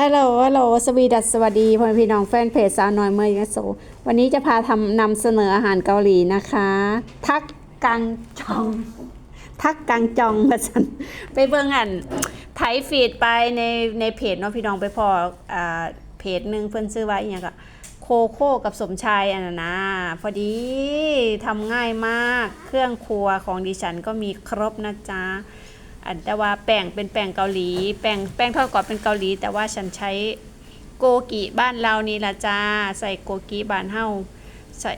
ฮัลโหลฮัลโหลสวีดัสสวัสดีพ่อพี่น้องแฟนเพจสาวน้อยเมย์ยโสวันนี้จะพาทำนำเสนออาหารเกาหลีนะคะ ทักกังจอง ทักกังจองมาสันไปเบิ่งอันไถฟีดไปในในเพจเนาะพี่น้องไปพออ่าเพจหนึ่งเพิ่นซื้อไว้อย่างก็โคโค่กับสมชายอันนั้นนะพอดีทำง่ายมากเครื่องครัวของดิฉันก็มีครบนะจ๊ะ อันแต่ว่าแป้งเป็นแป้งเกาหลี แป้งแป้งทอดกรอบเป็นเกาหลี แต่ว่าฉันใช้โกกิบ้านเรานี่ละจ้า ใส่โกกิบ้านเฮาใส่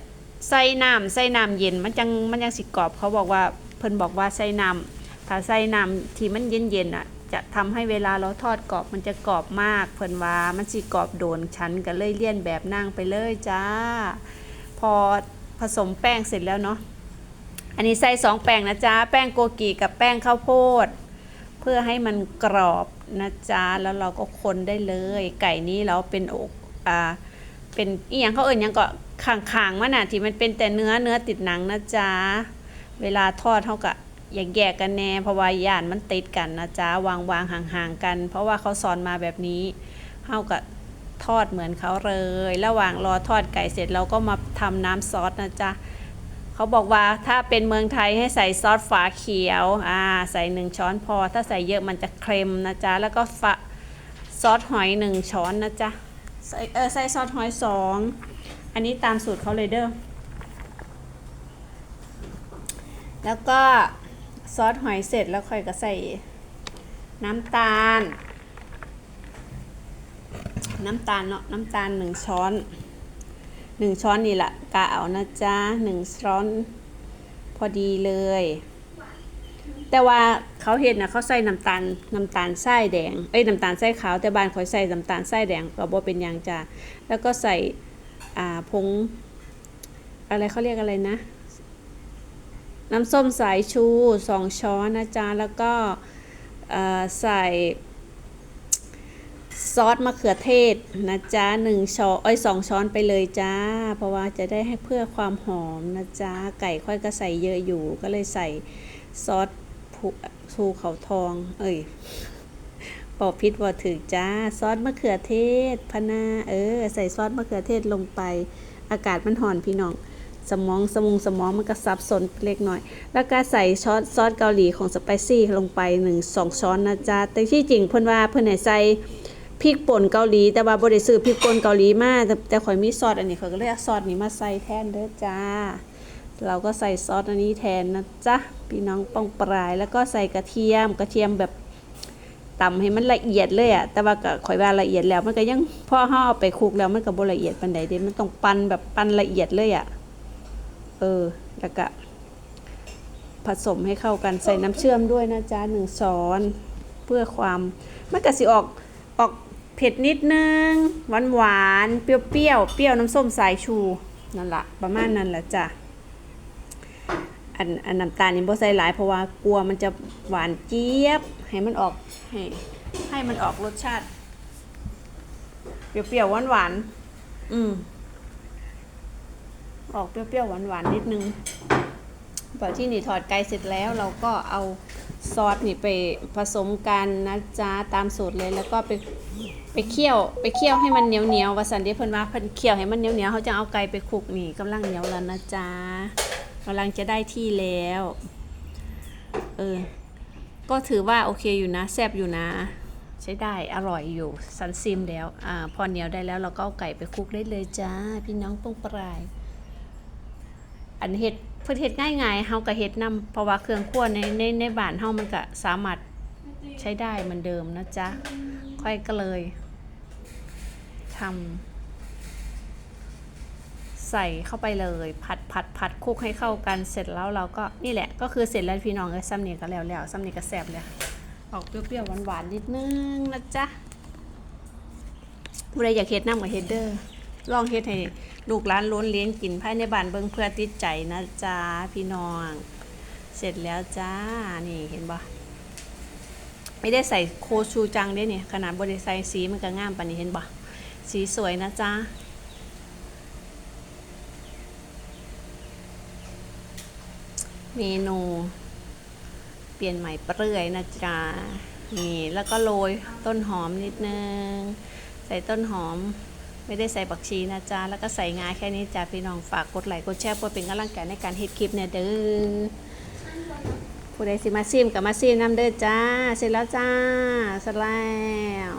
ใส่น้ำใส่น้ำเย็นมันจังมันยังสิกรอบเขาบอกว่าเพิ่นบอกว่าใส่น้ำถ้าใส่น้ำที่มันเย็นๆอะ จะทำให้เวลาเราทอดกรอบมันจะกรอบมาก เพิ่นว่ามันสิกรอบโดนฉันก็เลยเลี่ยนแบบนั่งไปเลยจ้า พอผสมแป้งเสร็จแล้วเนาะอันนี้ใส่สองแป้งนะจ๊ะแป้งโกกิกับแป้งข้าวโพด เพื่อให้มันกรอบนะจ๊ะแล้วเราก็คนได้เลย ไก่นี้เราเป็นอกอ่าเป็นอีหยังเขาเอ่ยยังก็ขางๆมันน่ะที่มันเป็นแต่เนื้อเนื้อติดหนังนะจ๊ะเวลาทอดเท่ากับอย่าแยกกันแน่เพราะว่าย่านมันติดกันนะจ๊ะวางวางห่างๆกัน เพราะว่าเขาสอนมาแบบนี้เท่ากับทอดเหมือนเขาเลย ระหว่างรอทอดไก่เสร็จเราก็มาทำน้ำซอสนะจ๊ะ เขาบอกว่าถ้าเป็นเมืองไทยให้ใส่ซอสฝาเขียวอ่าใส่หนึ่งช้อนพอ ถ้าใส่เยอะมันจะเค็มนะจ๊ะ แล้วก็ฝาซอสหอยหนึ่งช้อนนะจ๊ะใส่เออใส่ซอสหอยสองอันนี้ตามสูตรเขาเลยเด้อแล้วก็ซอสหอยเสร็จแล้วค่อยก็ใส่น้ำตาล น้ำตาลเนาะน้ำตาลหนึ่งช้อน หนึ่งช้อนนี่แหละกะเอานะจ๊ะหนึ่งช้อนพอดีเลย แต่ว่าเขาเห็นนะเขาใส่น้ำตาลน้ำตาลไส้แดงเอ้ยน้ำตาลไส้ขาวแต่บ้านคอยใส่น้ำตาลไส้แดงก็บ่เป็นอย่างจ้ะแล้วก็ใส่อ่าผงอะไรเขาเรียกอะไรนะ น้ำส้มสายชูสองช้อนนะจ๊ะแล้วก็อ่อใส่ ซอสมะเขือเทศนะจ๊ะหนึ่งช้อนอ้ยสองช้อนไปเลยจ้า เพราะว่าจะได้ให้เพื่อความหอมนะจ๊ะไก่ค่อยก็ใส่เยอะอยู่ ก็เลยใส่ซอสผูภูเขาทอง เอ้ยบอพิษว่าถือจ้าซอสมะเขือเทศพนาเออ ใส่ซอสมะเขือเทศลงไป อากาศมันห่อนพี่น้อง สมองสมองสมองมันก็ซับสนเล็กน้อย แล้วก็ใส่ซอสซอสเกาหลีของสไปซี่ลงไปหนึ่งสองช้อนนะจ๊ะแต่ที่จริงเพิ่นว่าเพิ่นให้ใส่ พริกป่นเกาหลี แต่ว่าบ่ได้ซื้อพริกป่นเกาหลีมาแต่แต่ข่อยมีซอสอันนี้ข่อยก็เลยเอาซอสนี้มาใส่แทนเด้อจ้า เราก็ใส่ซอสอันนี้แทนนะจ๊ะพี่น้องป้องปรายแล้วก็ใส่กระเทียมกระเทียมแบบตำให้มันละเอียดเลยอะแต่ว่าก็ข่อยว่าละเอียดแล้วมันก็ยังพอเฮาเอาไปคลุกแล้วมันก็บ่ละเอียดปานใดเด้มันต้องปั้นแบบปั้นละเอียดเลยอะเออแล้วก็ผสมให้เข้ากันใส่น้ำเชื่อมด้วยนะจ๊ะหนึ่งช้อน เพื่อความมันก็สิออกออก เผ็ดนิดนึง หวานหวานเปรี้ยวเปรี้ยวๆเปรี้ยวน้ำส้มสายชูนั่นละประมาณนั้นแหละจ้ะอันอันน้ำตาลนี่บ่ใส่หลายเพราะว่ากลัวมันจะหวานเจี๊ยบ ให้มันออกให้ให้มันออกรสชาติ เปรี้ยวๆหวานหวานอืมออกเปรี้ยวๆหวานหวานๆนิดนึงพอที่นี่ถอดไก่เสร็จแล้วเราก็เอา ซอสนี่ไปผสมกันนะจ๊ะตามสูตรเลยแล้วก็ไปไปเคี่ยวไปเคี่ยวให้มันเหนียวเหนียววาสันเดเพิ่นว่าเพิ่นเคี่ยวให้มันเหนียวเหนียวเขาจะเอาไก่ไปคลุกนี่กำลังเหนียวแล้วนะจ๊ะกำลังจะได้ที่แล้วเออก็ถือว่าโอเคอยู่นะแซ่บอยู่นะ ใช้ได้อร่อยอยู่สันซิมแล้วอ่าพอเหนียวได้แล้วเราก็เอาไก่ไปคลุกได้เลยจ้า พี่น้องป้องปราย อันเฮ็ดเพื่อเฮ็ดง่ายๆเฮาก็เฮ็ดนํเพราะว่าเครื่องครัวในในในบ้านเฮามันก็สามารถใช้ได้เหมือนเดิมนะจ๊ะค่อยก็เลยทำใส่เข้าไปเลย ผัดผัดผัดคลุกให้เข้ากันเสร็จแล้วเราก็นี่แหละ ก็คือเสร็จแล้วพี่น้องเอ้ยซ้ำนี่ก็แล้วแล้วซ้ำนี่ก็แซ่บเลยออกเปรี้ยวๆหวานๆนิดนึงนะจ๊ะผู้ใดอยากเฮ็ดน้ำกับเฮ็ดเด้อ ลองเฮ็ดให้ลูกหลานล้นเลี้ยงกินภายในบ้านเบิ่งเพื่อติดใจนะจ๊ะพี่น้อง เสร็จแล้วจ้านี่เห็นบ่ไม่ได้ใส่โคชูจังเด้เนี่ยขนาดบ่ได้ใส่สีมันก็งามปานนี้เห็นบ่สีสวยนะจ๊ะเมนูเปลี่ยนใหม่เปรื่อยนะจ๊ะนี่แล้วก็โรยต้นหอมนิดนึง ใส่ต้นหอม ไม่ได้ใส่บักชีนะจ๊ะ แล้วก็ใส่งาแค่นี้จ้ะพี่น้องฝากกดไลค์กดแชร์เพื่อเป็นกำลังใจในการเฮ็ดคลิปเนี่ยเด้อผู้ใดสิมาซิมกับมาซิมน้ำเด้อจ้า เสร็จแล้วจ้าเสร็จแล้ว